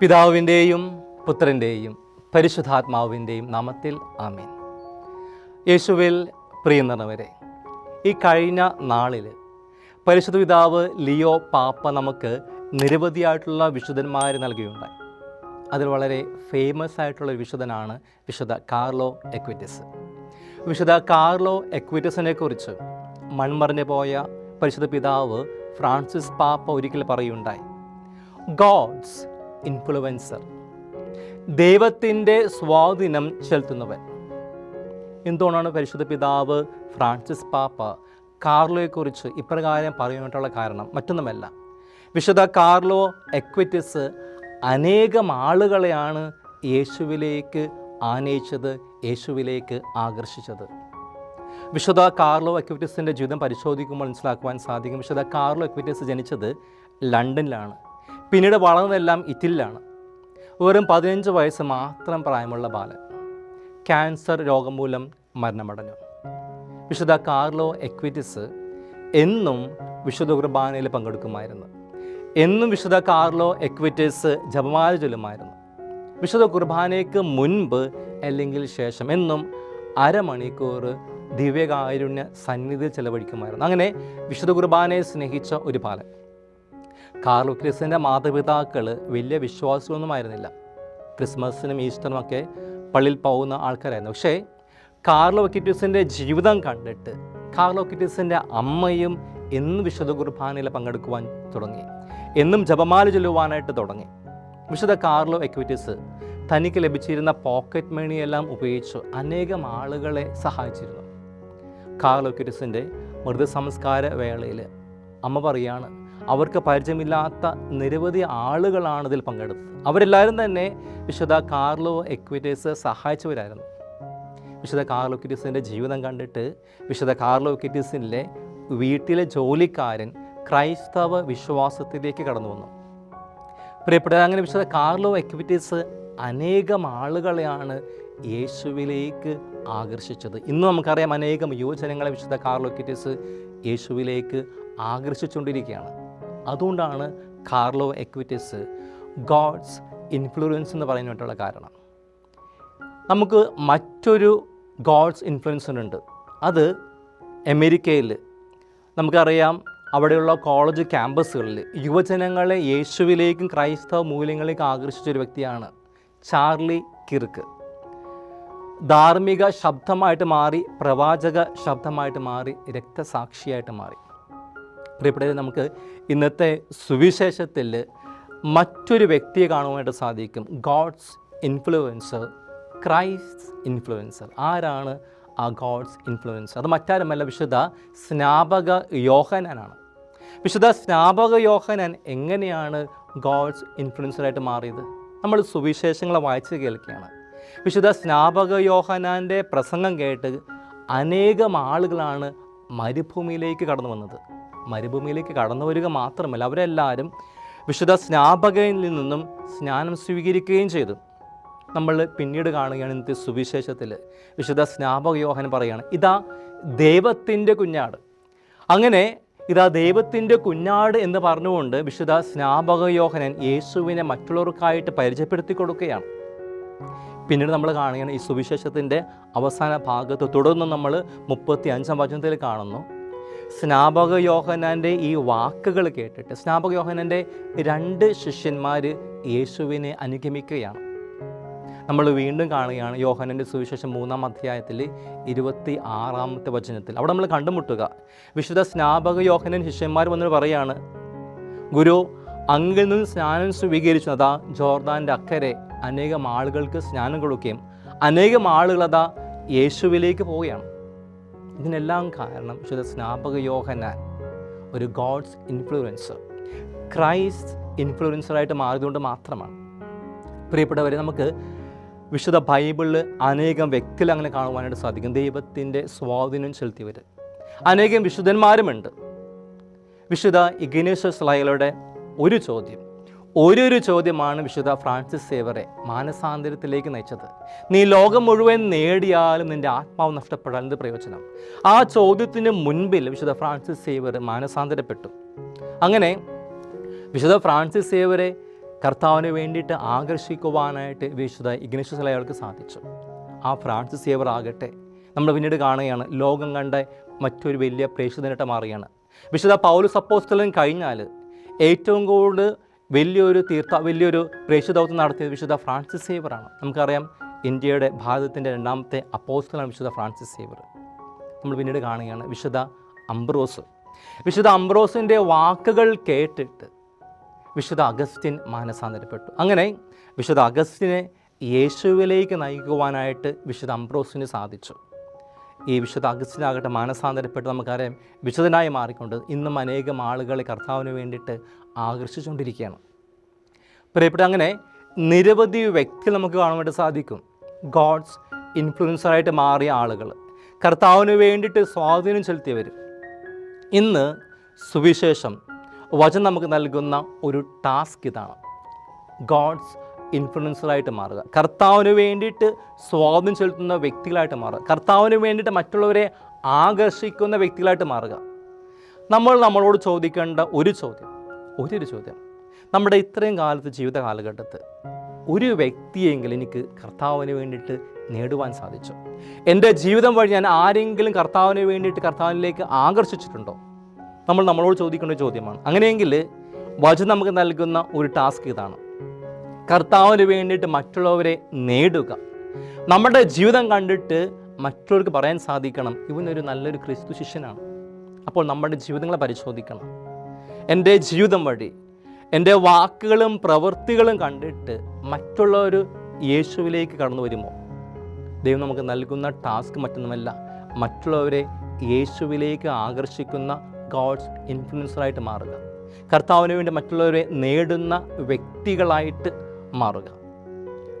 പിതാവിന്റെയും പുത്രന്റെയും പരിശുദ്ധാത്മാവിന്റെയും നാമത്തിൽ ആമീൻ. യേശുവിൽ പ്രിയനിറവരെ ഈ കഴിഞ്ഞ നാളിൽ പരിശുദ്ധ പിതാവ് ലിയോ പാപ്പ നമുക്ക് നിരവധിയായിട്ടുള്ള വിശുദ്ധന്മാർ നൽകിയുണ്ടായി. അതിൽ വളരെ ഫേമസ് ആയിട്ടുള്ള ഒരു വിശുദ്ധനാണ് വിശുദ്ധ കാർലോ എക്വിറ്റസ്. വിശുദ്ധ കാർലോ എക്വിറ്റസിനെ കുറിച്ച് മൺമറിഞ്ഞു പോയ പരിശുദ്ധ പിതാവ് ഫ്രാൻസിസ് പാപ്പ ഒരിക്കൽ പറയുണ്ടായി ഗോഡ്സ് ഇൻഫ്ലുവൻസർ ദൈവത്തിന്റെ സ്വാധീനം ചെലുത്തുന്നവൻ. എന്തുകൊണ്ടാണ് പരിശുദ്ധ പിതാവ് ഫ്രാൻസിസ് പാപ്പ കാർലോയെക്കുറിച്ച് ഇപ്രകാരം പറയാനായിട്ടുള്ള കാരണം മറ്റൊന്നുമല്ല. വിശുദ്ധ കാർലോ എക്വിറ്റിസ് അനേകം ആളുകളെയാണ് യേശുവിലേക്ക് ആനയിച്ചത് യേശുവിലേക്ക് ആകർഷിച്ചത്. വിശുദ്ധ കാർലോ എക്വിറ്റിസിന്റെ ജീവിതം പരിശോധിക്കുമ്പോൾ മനസ്സിലാക്കുവാൻ സാധിക്കും വിശുദ്ധ കാർലോ എക്വിറ്റിസ് ജനിച്ചത് ലണ്ടനിലാണ്. പിന്നീട് വളർന്നതെല്ലാം ഇറ്റിലാണ് വെറും പതിനഞ്ച് വയസ്സ് മാത്രം പ്രായമുള്ള ബാലൻ. ക്യാൻസർ രോഗം മൂലം മരണമടഞ്ഞു. വിശുദ്ധ കാർലോ എക്വിറ്റിസ് എന്നും വിശുദ്ധ കുർബാനയിൽ പങ്കെടുക്കുമായിരുന്നു. എന്നും വിശുദ്ധ കാർലോ എക്വിറ്റിസ് ജപമാല ചൊല്ലുമായിരുന്നു. വിശുദ്ധ കുർബാനയ്ക്ക് മുൻപ് അല്ലെങ്കിൽ ശേഷം എന്നും അരമണിക്കൂർ ദിവ്യകാരുണ്യ സന്നിധിയിൽ ചെലവഴിക്കുമായിരുന്നു. അങ്ങനെ വിശുദ്ധ കുർബാനയെ സ്നേഹിച്ച ഒരു ബാലൻ. കാർലോ ക്രിസിന്റെ മാതാപിതാക്കൾ വലിയ വിശ്വാസമൊന്നുമായിരുന്നില്ല ക്രിസ്മസിനും ഈസ്റ്ററിനും ഒക്കെ പള്ളിയിൽ പോകുന്ന ആൾക്കാരായിരുന്നു. പക്ഷേ കാർലോ കിറ്റിസിന്റെ ജീവിതം കണ്ടിട്ട് കാർലോ കിറ്റിസിന്റെ അമ്മയും എന്നും വിശുദ്ധ കുർബാനയിൽ പങ്കെടുക്കുവാൻ തുടങ്ങി. എന്നും ജപമാല ചൊല്ലുവാനായിട്ട് തുടങ്ങി. വിശുദ്ധ കാർലോ എക്വിറ്റീസ് തനിക്ക് ലഭിച്ചിരുന്ന പോക്കറ്റ് മണിയെല്ലാം ഉപയോഗിച്ച് അനേകം ആളുകളെ സഹായിച്ചിരുന്നു. കാർലോ കിറ്റിസിന്റെ മൃതസംസ്കാര വേളയിൽ അമ്മ പറയാണ് അവർക്ക് പരിചയമില്ലാത്ത നിരവധി ആളുകളാണ് ഇതിൽ പങ്കെടുത്തത്. അവരെല്ലാവരും തന്നെ വിശുദ്ധ കാർലോ എക്വിറ്റേഴ്സ് സഹായിച്ചവരായിരുന്നു. വിശുദ്ധ കാർലോ എക്വിറ്റീസിന്റെ ജീവിതം കണ്ടിട്ട് വിശുദ്ധ കാർലോ എക്വിറ്റീസിന്റെ വീട്ടിലെ ജോലിക്കാരൻ ക്രൈസ്തവ വിശ്വാസത്തിലേക്ക് കടന്നു വന്നു. പ്രിയപ്പെട്ട അങ്ങനെ വിശുദ്ധ കാർലോ എക്വിറ്റീസ് അനേകം ആളുകളെയാണ് യേശുവിലേക്ക് ആകർഷിച്ചത്. ഇന്ന് നമുക്കറിയാം അനേകം യുവജനങ്ങളെ വിശുദ്ധ കാർലോ എക്വിറ്റീസ് യേശുവിലേക്ക് ആകർഷിച്ചുകൊണ്ടിരിക്കുകയാണ്. അതുകൊണ്ടാണ് കാർലോ എക്വിറ്റിസ് ഗോഡ്സ് ഇൻഫ്ലുവൻസ് എന്ന് പറയുന്നതായിട്ടുള്ള കാരണം. നമുക്ക് മറ്റൊരു ഗോഡ്സ് ഇൻഫ്ലുവൻസ് ഉണ്ട്. അത് അമേരിക്കയിൽ നമുക്കറിയാം അവിടെയുള്ള കോളേജ് ക്യാമ്പസുകളിൽ യുവജനങ്ങളെ യേശുവിലേക്കും ക്രൈസ്തവ മൂല്യങ്ങളിലേക്കും ആകർഷിച്ചൊരു വ്യക്തിയാണ് ചാർലി കിർക്ക് ധാർമ്മിക ശബ്ദമായിട്ട് മാറി പ്രവാചക ശബ്ദമായിട്ട് മാറി രക്തസാക്ഷിയായിട്ട് മാറി. പ്രിയപ്പെട്ടത് നമുക്ക് ഇന്നത്തെ സുവിശേഷത്തിൽ മറ്റൊരു വ്യക്തിയെ കാണുവാനായിട്ട് സാധിക്കും. ഗോഡ്സ് ഇൻഫ്ലുവൻസർ ക്രൈസ്റ്റ് ഇൻഫ്ലുവൻസർ ആരാണ് ആ ഗോഡ്സ് ഇൻഫ്ലുവൻസർ അത് മറ്റാരുമല്ല വിശുദ്ധ സ്നാപക യോഹനാനാണ്. വിശുദ്ധ സ്നാപക യോഹനാൻ എങ്ങനെയാണ് ഗോഡ്സ് ഇൻഫ്ലുവൻസറായിട്ട് മാറിയത്? നമ്മൾ സുവിശേഷങ്ങളെ വായിച്ച് കേൾക്കുകയാണ്. വിശുദ്ധ സ്നാപക യോഹനാന്റെ പ്രസംഗം കേട്ട് അനേകം ആളുകളാണ് മരുഭൂമിയിലേക്ക് കടന്നു വന്നത്. മരുഭൂമിയിലേക്ക് കടന്നു വരിക മാത്രമല്ല അവരെല്ലാവരും വിശുദ്ധ സ്നാപകയിൽ നിന്നും സ്നാനം സ്വീകരിക്കുകയും ചെയ്തു. നമ്മൾ പിന്നീട് കാണുകയാണ് ഇന്നത്തെ സുവിശേഷത്തിൽ വിശുദ്ധ സ്നാപക യോഹൻ പറയുകയാണ് ഇതാ ദൈവത്തിന്റെ കുഞ്ഞാട്. അങ്ങനെ ഇതാ ദൈവത്തിന്റെ കുഞ്ഞാട് എന്ന് പറഞ്ഞുകൊണ്ട് വിശുദ്ധ സ്നാപക യോഹനൻ യേശുവിനെ മറ്റുള്ളവർക്കായിട്ട് പരിചയപ്പെടുത്തി കൊടുക്കുകയാണ്. പിന്നീട് നമ്മൾ കാണുകയാണ് ഈ സുവിശേഷത്തിന്റെ അവസാന ഭാഗത്ത് തുടർന്ന് നമ്മൾ മുപ്പത്തി അഞ്ചാം വചനത്തിൽ കാണുന്നു. സ്നാപക യോഹനാന്റെ ഈ വാക്കുകൾ കേട്ടിട്ട് സ്നാപക യോഹനാന്റെ രണ്ട് ശിഷ്യന്മാർ യേശുവിനെ അനുഗമിക്കുകയാണ്. നമ്മൾ വീണ്ടും കാണുകയാണ് യോഹനന്റെ സുവിശേഷം മൂന്നാം അധ്യായത്തിൽ ഇരുപത്തി ആറാമത്തെ വചനത്തിൽ. അവിടെ നമ്മൾ കണ്ടുമുട്ടുക. വിശുദ്ധ സ്നാപക യോഹനൻ ശിഷ്യന്മാർ വന്നിട്ട് പറയാണ് ഗുരു അങ്ങിൽ നിന്ന് സ്നാനം സ്വീകരിച്ചു അതാ ജോർദാന്റെ അക്കരെ. അനേകം ആളുകൾക്ക് സ്നാനം കൊടുക്കുകയും അനേകം ആളുകൾ അതാ യേശുവിലേക്ക് പോവുകയാണ്. ഇതിനെല്ലാം കാരണം വിശുദ്ധ സ്നാപക യോഹനാൻ ഒരു ഗോഡ്സ് ഇൻഫ്ലുവൻസർ. ക്രൈസ്റ്റ് ഇൻഫ്ലുവൻസറായിട്ട് മാറിയതുകൊണ്ട് മാത്രമാണ്. പ്രിയപ്പെട്ടവരെ നമുക്ക് വിശുദ്ധ ബൈബിളിൽ അനേകം വ്യക്തികൾ അങ്ങനെ കാണുവാനായിട്ട് സാധിക്കും. ദൈവത്തിന്റെ സ്വാധീനം ചെലുത്തിയവർ. അനേകം വിശുദ്ധന്മാരുമുണ്ട്. വിശുദ്ധ ഇഗ്നേഷ്യസ് സ്ലൈകളുടെ ഒരു ചോദ്യം. ഓരോരു ചോദ്യമാണ് വിശുദ്ധ ഫ്രാൻസിസ് സേവറെ മാനസാന്തരത്തിലേക്ക് നയിച്ചത്. നീ ലോകം മുഴുവൻ നേടിയാലും നിന്റെ ആത്മാവ് നഷ്ടപ്പെടാൻ പ്രയോജനം. ആ ചോദ്യത്തിന് മുൻപിൽ വിശുദ്ധ ഫ്രാൻസിസ് സേവർ മാനസാന്തരപ്പെട്ടു. അങ്ങനെ വിശുദ്ധ ഫ്രാൻസിസ് സേവരെ കർത്താവിന് വേണ്ടിയിട്ട് ആകർഷിക്കുവാനായിട്ട് വിശുദ്ധ ഇഗ്നേഷ്യസ് അയാൾക്ക് സാധിച്ചു. ആ ഫ്രാൻസിസ് സേവർ ആകട്ടെ. നമ്മൾ പിന്നീട് കാണുകയാണ് ലോകം കണ്ട മറ്റൊരു വലിയ പ്രേക്ഷിതനായിട്ട് മാറുകയാണ്. വിശുദ്ധ പൗലു അപ്പോസ്തലൻ കഴിഞ്ഞാൽ ഏറ്റവും കൂടുതൽ വലിയൊരു തീർത്ഥ വലിയൊരു പ്രേക്ഷിതത്വം നടത്തിയത് വിശുദ്ധ ഫ്രാൻസിസ് സേവറാണ്. നമുക്കറിയാം ഇന്ത്യയുടെ ഭാരതത്തിന്റെ രണ്ടാമത്തെ അപ്പോസ്റ്റലാണ് വിശുദ്ധ ഫ്രാൻസിസ് സേവർ. നമ്മൾ പിന്നീട് കാണുകയാണ് വിശുദ്ധ അംബ്രോസ്. വിശുദ്ധ അംബ്രോസിന്റെ വാക്കുകൾ കേട്ടിട്ട് വിശുദ്ധ അഗസ്റ്റിൻ മാനസാന്തരപ്പെട്ടു. അങ്ങനെ വിശുദ്ധ അഗസ്റ്റിനെ യേശുവിലേക്ക് നയിക്കുവാനായിട്ട് വിശുദ്ധ അംബ്രോസിന് സാധിച്ചു. ഈ വിശുദ്ധ അഗസ്റ്റിനാകട്ടെ മാനസാന്തരപ്പെട്ട് നമുക്കറിയാം വിശുദ്ധനായി മാറിക്കൊണ്ട് ഇന്നും അനേകം ആളുകളെ കർത്താവിന് വേണ്ടിയിട്ട് ആകർഷിച്ചുകൊണ്ടിരിക്കുകയാണ്. പ്രിയപ്പെട്ട അങ്ങനെ നിരവധി വ്യക്തി നമുക്ക് വേണ്ടി സാധിക്കും. ഗോഡ്സ് ഇൻഫ്ലുവൻസറായിട്ട് മാറിയ ആളുകൾ. കർത്താവിന് വേണ്ടിയിട്ട് സ്വാധീനം ചെലുത്തിയവർ. ഇന്ന് സുവിശേഷം വചനം നമുക്ക് നൽകുന്ന ഒരു ടാസ്ക് ഇതാണ്. ഗോഡ്സ് ഇൻഫ്ലുവൻസറായിട്ട് മാറുക. കർത്താവിന് വേണ്ടിയിട്ട് സ്വാധീനം ചെലുത്തുന്ന വ്യക്തികളായിട്ട് മാറുക. കർത്താവിന് വേണ്ടിയിട്ട് മറ്റുള്ളവരെ ആകർഷിക്കുന്ന വ്യക്തികളായിട്ട് മാറുക. നമ്മൾ നമ്മളോട് ചോദിക്കേണ്ട ഒരു ചോദ്യം ഒരു ചോദ്യം. നമ്മുടെ ഇത്രയും കാലത്ത് ജീവിത കാലഘട്ടത്ത് ഒരു വ്യക്തിയെങ്കിലും എനിക്ക് കർത്താവിന് വേണ്ടിയിട്ട് നേടുവാൻ സാധിച്ചു. എന്റെ ജീവിതം വഴി ഞാൻ ആരെങ്കിലും കർത്താവിന് വേണ്ടിയിട്ട് കർത്താവിനിലേക്ക് ആകർഷിച്ചിട്ടുണ്ടോ? നമ്മൾ നമ്മളോട് ചോദിക്കേണ്ട ചോദ്യമാണ്. അങ്ങനെയെങ്കിൽ വചനം നമുക്ക് നൽകുന്ന ഒരു ടാസ്ക് ഇതാണ്. കർത്താവിന് വേണ്ടിയിട്ട് മറ്റുള്ളവരെ നേടുക. നമ്മുടെ ജീവിതം കണ്ടിട്ട് മറ്റുള്ളവർക്ക് പറയാൻ സാധിക്കണം. ഇവനൊരു നല്ലൊരു ക്രിസ്തു ശിഷ്യനാണ്. അപ്പോൾ നമ്മുടെ ജീവിതങ്ങളെ പരിശോധിക്കണം. എന്റെ ജീവിതം വഴി എന്റെ വാക്കുകളും പ്രവൃത്തികളും കണ്ടിട്ട് മറ്റുള്ളവർ യേശുവിലേക്ക് കടന്നു വരുമോ? ദൈവം നമുക്ക് നൽകുന്ന ടാസ്ക് മറ്റൊന്നുമല്ല മറ്റുള്ളവരെ യേശുവിലേക്ക് ആകർഷിക്കുന്ന ഗോഡ്സ് ഇൻഫ്ലുവൻസറായിട്ട് മാറുക. കർത്താവിന് വേണ്ടി മറ്റുള്ളവരെ നേടുന്ന വ്യക്തികളായിട്ട് മാറുക.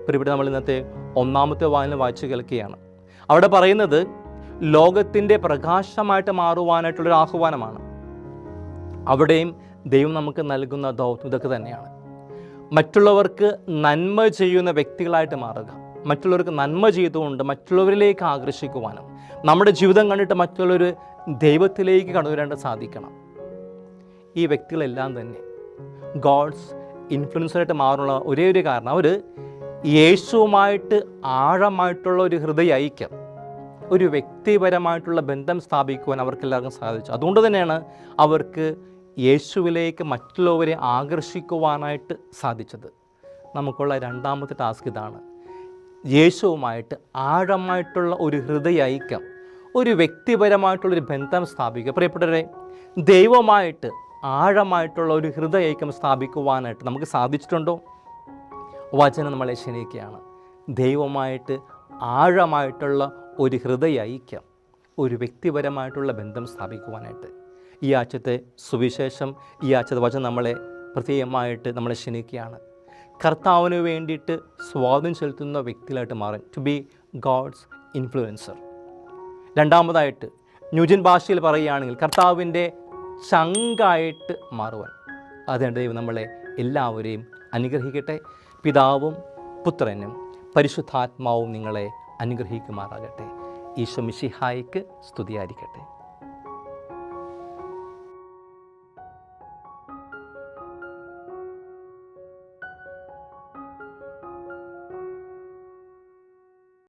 പ്രിയപ്പെട്ട നമ്മൾ ഇന്നത്തെ ഒന്നാമത്തെ വായന വായിച്ചു കേൾക്കുകയാണ്. അവിടെ പറയുന്നത് ലോകത്തിന്റെ പ്രകാശമായിട്ട് മാറുവാനായിട്ടുള്ളൊരു ആഹ്വാനമാണ്. അവിടെയും ദൈവം നമുക്ക് നൽകുന്ന ദൗത്യം ഇതൊക്കെ തന്നെയാണ്. മറ്റുള്ളവർക്ക് നന്മ ചെയ്യുന്ന വ്യക്തികളായിട്ട് മാറുക. മറ്റുള്ളവർക്ക് നന്മ ചെയ്തുകൊണ്ട് മറ്റുള്ളവരിലേക്ക് ആകർഷിക്കുവാനും നമ്മുടെ ജീവിതം കണ്ടിട്ട് മറ്റുള്ളവർ ദൈവത്തിലേക്ക് കടന്നുവരേണ്ട സാധിക്കണം. ഈ വ്യക്തികളെല്ലാം തന്നെ. ഗോഡ്സ് ഇൻഫ്ലുവൻസറായിട്ട് മാറുന്ന ഒരേ ഒരു കാരണം അവർ യേശുവുമായിട്ട് ആഴമായിട്ടുള്ള ഒരു ഹൃദയ ഐക്യം ഒരു വ്യക്തിപരമായിട്ടുള്ള ബന്ധം സ്ഥാപിക്കുവാൻ അവർക്കെല്ലാവർക്കും സാധിച്ചു. അതുകൊണ്ട് തന്നെയാണ് അവർക്ക് യേശുവിലേക്ക് മറ്റുള്ളവരെ ആകർഷിക്കുവാനായിട്ട് സാധിച്ചത്. നമുക്കുള്ള രണ്ടാമത്തെ ടാസ്ക് ഇതാണ്. യേശുവുമായിട്ട് ആഴമായിട്ടുള്ള ഒരു ഹൃദയ ഐക്യം ഒരു വ്യക്തിപരമായിട്ടുള്ളൊരു ബന്ധം സ്ഥാപിക്കുക. പ്രിയപ്പെട്ടവരെ ദൈവമായിട്ട് ആഴമായിട്ടുള്ള ഒരു ഹൃദയ ഐക്യം സ്ഥാപിക്കുവാനായിട്ട് നമുക്ക് സാധിച്ചിട്ടുണ്ടോ? വചനം നമ്മളെ ക്ഷണിക്കുകയാണ്. ദൈവമായിട്ട് ആഴമായിട്ടുള്ള ഒരു ഹൃദയ ഐക്യം ഒരു വ്യക്തിപരമായിട്ടുള്ള ബന്ധം സ്ഥാപിക്കുവാനായിട്ട്. ഈ ആഴ്ചത്തെ സുവിശേഷം ഈ ആഴ്ചത്തെ വചനം നമ്മളെ പ്രത്യേകമായിട്ട് നമ്മളെ ക്ഷണിക്കുകയാണ്. കർത്താവിന് വേണ്ടിയിട്ട് സ്വാധീനം ചെലുത്തുന്ന വ്യക്തികളായിട്ട് മാറാൻ ടു ബി ഗോഡ്സ് ഇൻഫ്ലുവൻസർ രണ്ടാമതായിട്ട് ന്യൂജൻ ഭാഷയിൽ പറയുകയാണെങ്കിൽ കർത്താവിന്റെ ചങ്കായിട്ട് മാറുവാൻ. അതുകൊണ്ട് ദൈവം നമ്മളെ എല്ലാവരെയും അനുഗ്രഹിക്കട്ടെ. പിതാവും പുത്രനും പരിശുദ്ധാത്മാവും നിങ്ങളെ അനുഗ്രഹിക്കുമാറാകട്ടെ. ഈശോ മിശിഹായിക്ക് സ്തുതിയായിരിക്കട്ടെ.